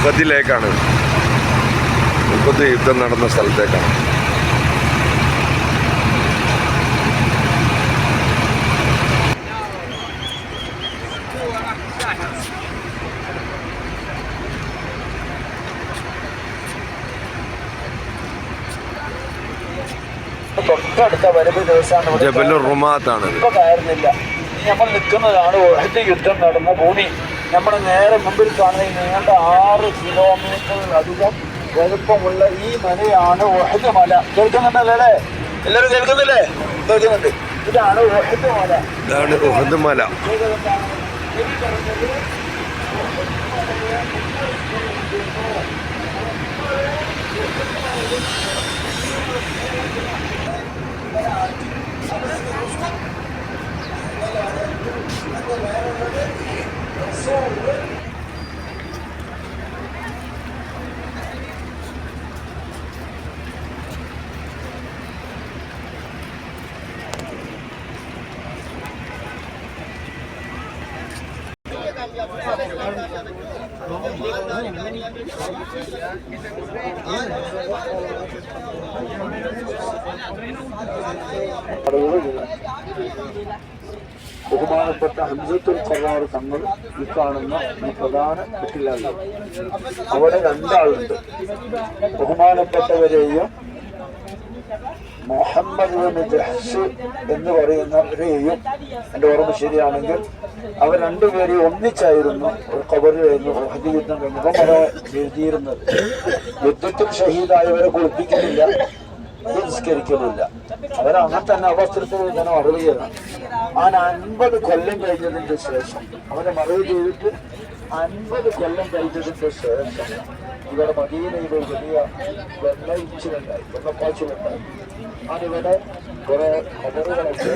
ഉഹദിലേക്കാണ് ഉഹദ് യുദ്ധം നടന്ന സ്ഥലത്തേക്കാണ്. ജബലുർ റുമാത്താണ്. ഇപ്പൊ കയറുന്നില്ല. നമ്മൾ നിൽക്കുന്നതാണ് യുദ്ധം നടന്ന ഭൂമി. നമ്മുടെ നേരെ മുമ്പിൽ കാണുന്ന ഈ നീണ്ട ആറ് കിലോമീറ്ററിലധികം വലുപ്പമുള്ള ഈ മലയാണ് ഒഹദ് മല കേൾക്കുന്നുണ്ടല്ലേ? അല്ലേ എല്ലാവരും കേൾക്കുന്നില്ലേ? കേൾക്കുന്നുണ്ട്. ഇതാണ് ഒഹദ് മല ഇതാണ് ഒഹദ് മല ബഹുമാനപ്പെട്ട ഹംസത്തുൽ ഖറാർ തങ്ങൾ ഈ കാണുന്ന ഈ പ്രധാന കെട്ടിലാണ് അവിടെ രണ്ടാളുണ്ട്. ബഹുമാനപ്പെട്ടവരെയും മുഹമ്മദ് എന്ന് പറയുന്നവരെയും എന്റെ ഓർമ്മ ശരിയാണെങ്കിൽ അവർ രണ്ടുപേരെയും ഒന്നിച്ചായിരുന്നു ഒരു കബറിലായിരുന്നു ഹജ്ജ് യുദ്ധം കഴിഞ്ഞപ്പോൾ അവരെ എഴുതിയിരുന്നത് യുദ്ധത്തിൽ ഷഹീദായവരെ കുളിപ്പിക്കുന്നില്ല നിസ്കരിക്കുന്നില്ല. അവരങ്ങനെ തന്നെ അവസരത്തിൽ തന്നെ മറവ് ചെയ്യണം ആ അൻപത് കൊല്ലം കഴിഞ്ഞതിന്റെ ശേഷം അവരെ മറവ് ചെയ്തിട്ട് അൻപത് കൊല്ലം കഴിഞ്ഞതിന്റെ ശേഷം ഇവിടെ മദീനയിൽ ഒരു വലിയ വെള്ളയിച്ചിലുണ്ടായി വെള്ളപ്പാച്ചിലുണ്ടായി. അതിവിടെ കുറെ കബറുകളൊക്കെ